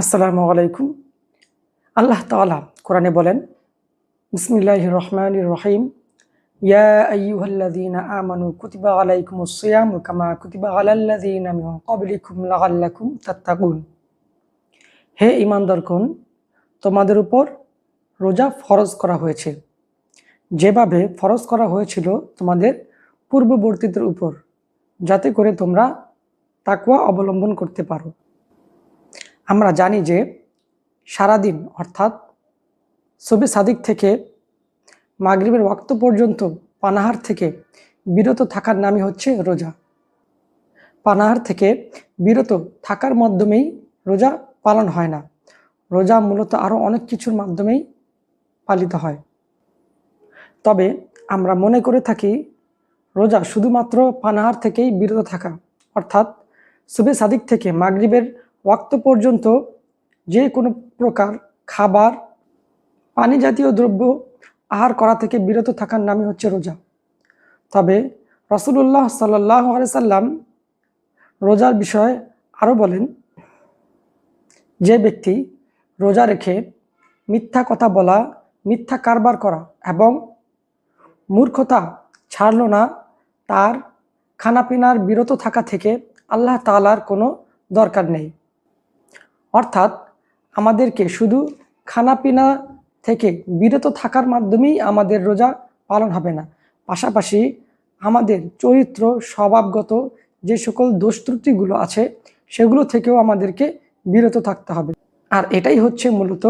আসসালামু আলাইকুম। আল্লাহ তাআলা কোরআনে বলেন বিসমিল্লাহ রহমান রহিম। ইয়া আইয়ুহাল্লাযীনা আমানু কুতিবা কুতিবা হে তোমাদের উপর রোজা ফরজ করা হয়েছে। যেভাবে ফরজ করা হয়েছিল তোমাদের পূর্ববর্তীদের উপর, যাতে করে তোমরা তাকওয়া অবলম্বন করতে পারো। আমরা জানি যে সারাদিন, অর্থাৎ সবে সাদিক থেকে মাগরিবের ওয়াক্ত পর্যন্ত পানাহার থেকে বিরত থাকার নামই হচ্ছে রোজা। পানাহার থেকে বিরত থাকার মাধ্যমেই রোজা পালন হয় না। রোজা মূলত আরও অনেক কিছুর মাধ্যমেই পালিত হয়। তবে আমরা মনে করে থাকি রোজা শুধুমাত্র পানাহার থেকেই বিরত থাকা, অর্থাৎ সুবে সাদিক থেকে মাগরিবের ওয়াক্ত পর্যন্ত যে কোনো প্রকার খাবার পানি জাতীয় দ্রব্য আহার করা থেকে বিরত থাকার নামই হচ্ছে রোজা। তবে রসুল্লাহ সাল্লাহ সাল্লাম রোজার বিষয়ে আরও বলেন, যে ব্যক্তি রোজা রেখে মিথ্যা কথা বলা, মিথ্যা কারবার করা এবং মূর্খতা ছাড়ল না, তার খানাপিনার বিরত থাকা থেকে আল্লাহ তালার কোনো দরকার নেই। অর্থাৎ আমাদেরকে শুধু খানাপিনা থেকে বিরত থাকার মাধ্যমেই আমাদের রোজা পালন হবে না। পাশাপাশি আমাদের চরিত্র, স্বভাবগত যে সকল দোষ ত্রুটিগুলো আছে, সেগুলো থেকেও আমাদেরকে বিরত থাকতে হবে। আর এটাই হচ্ছে মূলত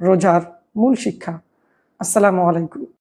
রোজার মূল শিক্ষা। আসসালামু আলাইকুম।